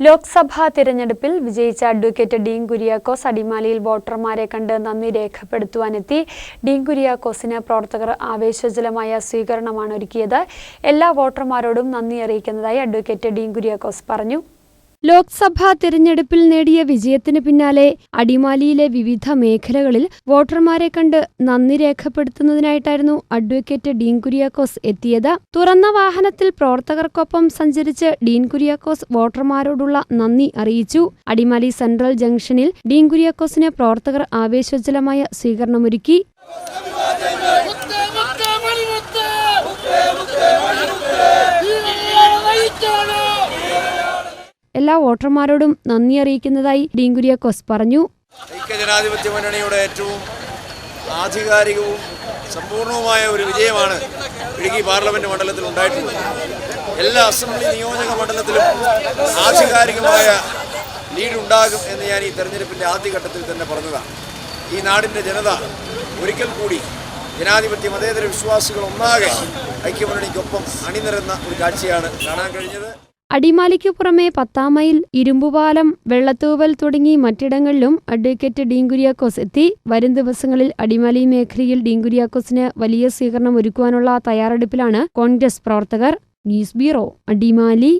ലോക്സഭാ തിരഞ്ഞെടുപ്പിൽ വിജയിച്ച അഡ്വക്കേറ്റ് ഡീൻ കുര്യാക്കോസ് അടിമാലിയിൽ വോട്ടർമാരെ കണ്ട് നന്ദി രേഖപ്പെടുത്തുവാനെത്തി. ഡീൻ കുര്യാക്കോസിന് പ്രവർത്തകർ ആവേശജലമായ സ്വീകരണമാണ് ഒരുക്കിയത്. എല്ലാ വോട്ടർമാരോടും നന്ദി അറിയിക്കുന്നതായി അഡ്വക്കേറ്റ് ഡീൻ കുര്യാക്കോസ് പറഞ്ഞു. ലോക്സഭാ തിരഞ്ഞെടുപ്പിൽ നേടിയ വിജയത്തിന് പിന്നാലെ അടിമാലിയിലെ വിവിധ മേഖലകളിൽ വോട്ടർമാരെ കണ്ട് നന്ദി രേഖപ്പെടുത്തുന്നതിനായിട്ടായിരുന്നു അഡ്വക്കേറ്റ് ഡീൻ കുര്യാക്കോസ് എത്തിയത്. തുറന്ന വാഹനത്തിൽ പ്രവർത്തകർക്കൊപ്പം സഞ്ചരിച്ച് ഡീൻ കുര്യാക്കോസ് വോട്ടർമാരോടുള്ള നന്ദി അറിയിച്ചു. അടിമാലി സെൻട്രൽ ജംഗ്ഷനിൽ ഡീൻ കുര്യാക്കോസിന് പ്രവർത്തകർ ആവേശോജ്ജലമായ സ്വീകരണമൊരുക്കി. എല്ലാ വോട്ടർമാരോടും നന്ദി അറിയിക്കുന്നതായി ഡീൻ കുര്യാക്കോസ് പറഞ്ഞു. ഐക്യജനാധിപത്യ മുന്നണിയുടെ ഏറ്റവും ആധികാരികവും സമ്പൂർണവുമായ ഒരു വിജയമാണ് ഇടുക്കി പാർലമെന്റ് മണ്ഡലത്തിൽ ഉണ്ടായിട്ടുള്ളത്. എല്ലാ അസംബ്ലി നിയോജക മണ്ഡലത്തിലും ആധികാരികമായ ലീഡ് ഉണ്ടാകും എന്ന് ഞാൻ ഈ തെരഞ്ഞെടുപ്പിന്റെ ആദ്യഘട്ടത്തിൽ തന്നെ പറഞ്ഞതാണ്. ഈ നാടിന്റെ ജനത ഒരിക്കൽ കൂടി ജനാധിപത്യ മതേതര വിശ്വാസികൾ ഒന്നാകെ ഐക്യമുന്നണിക്കൊപ്പം അണിനിരന്ന ഒരു കാഴ്ചയാണ് കാണാൻ കഴിഞ്ഞത്. അടിമാലിക്കു പുറമെ പത്താം മൈൽ ഇരുമ്പുപാലം വെള്ളത്തൂവൽ തുടങ്ങി മറ്റിടങ്ങളിലും അഡ്വക്കേറ്റ് ഡീൻകുര്യാക്കോസ് എത്തി. വരും ദിവസങ്ങളിൽ അടിമാലി മേഖലയിൽ ഡീൻകുര്യാക്കോസിന് വലിയ സ്വീകരണം ഒരുക്കുവാനുള്ള തയ്യാറെടുപ്പിലാണ് കോൺഗ്രസ് പ്രവർത്തകർ. News bureau Adimali.